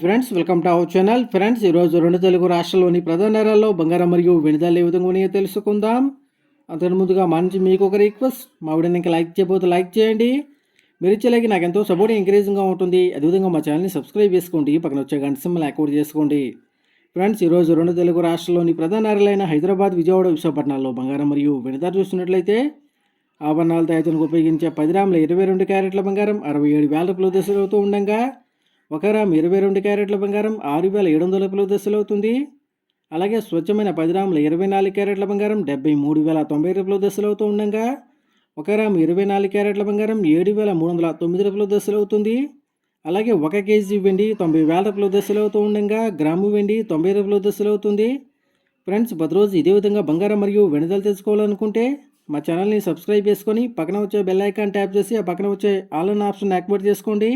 Friends welcome to our channel friends ఈరోజు రెండు తెలుగు రాష్ట్రాల్లోని ప్రధాన నగరాల్లో బంగారం మరియు వెనుదల ఏ విధంగా ఉన్నాయో తెలుసుకుందాం. అంతకు ముందుగా మా నుంచి మీకు ఒక రిక్వెస్ట్ మా వీడియోని ఇంకా లైక్ చేయబోతే లైక్ చేయండి. మీరు ఇచ్చేలాగి నాకు ఎంతో సపోర్ట్ ఎంకరేజింగ్గా ఉంటుంది. అదేవిధంగా మా ఛానల్ని సబ్స్క్రైబ్ చేసుకోండి. పక్కన వచ్చే గంట సింబల్ యాక్టివేట్ చేసుకోండి. ఫ్రెండ్స్ ఈరోజు రెండు తెలుగు రాష్ట్రాల్లోని ప్రధాన నగరాలైన హైదరాబాద్ విజయవాడ విశాఖపట్నాల్లో బంగారం మరియు వెనుదల చూసినట్లయితే ఆభరణాలు తయారీకి ఉపయోగించే పది రాముల ఇరవై రెండు క్యారెట్ల బంగారం అరవై ఏడు వేల రూపాయలు దశలవుతూ ఉండగా ఒక గ్రామ్ ఇరవై రెండు క్యారెట్ల బంగారం ఆరు వేల ఏడు వందల రూపాయల దశలు అవుతుంది. అలాగే స్వచ్ఛమైన పది గ్రాముల ఇరవై నాలుగు క్యారెట్ల బంగారం డెబ్బై మూడు వేల తొంభై రూపాయల దశలు అవుతూ ఉండగా. ఒక గ్రామ్ ఇరవై నాలుగు క్యారెట్ల బంగారం ఏడు వేల మూడు వందల తొమ్మిది రూపాయల దశలు అవుతుంది. అలాగే ఒక కేజీ వెండి తొంభై వేల రూపాయల దశలు అవుతూ ఉండగా. గ్రాము వెండి తొంభై రూపాయల దశలు అవుతుంది. ఫ్రెండ్స్ ప్రతిరోజు ఇదే విధంగా బంగారం మరియు వెనుదలు తెలుసుకోవాలనుకుంటే మా ఛానల్ని సబ్స్క్రైబ్ చేసుకొని పక్కన వచ్చే బెల్ ఐకాన్ ట్యాప్ చేసి ఆ పక్కన వచ్చే ఆల్ ఆప్షన్ యాక్టివేట్ చేసుకోండి.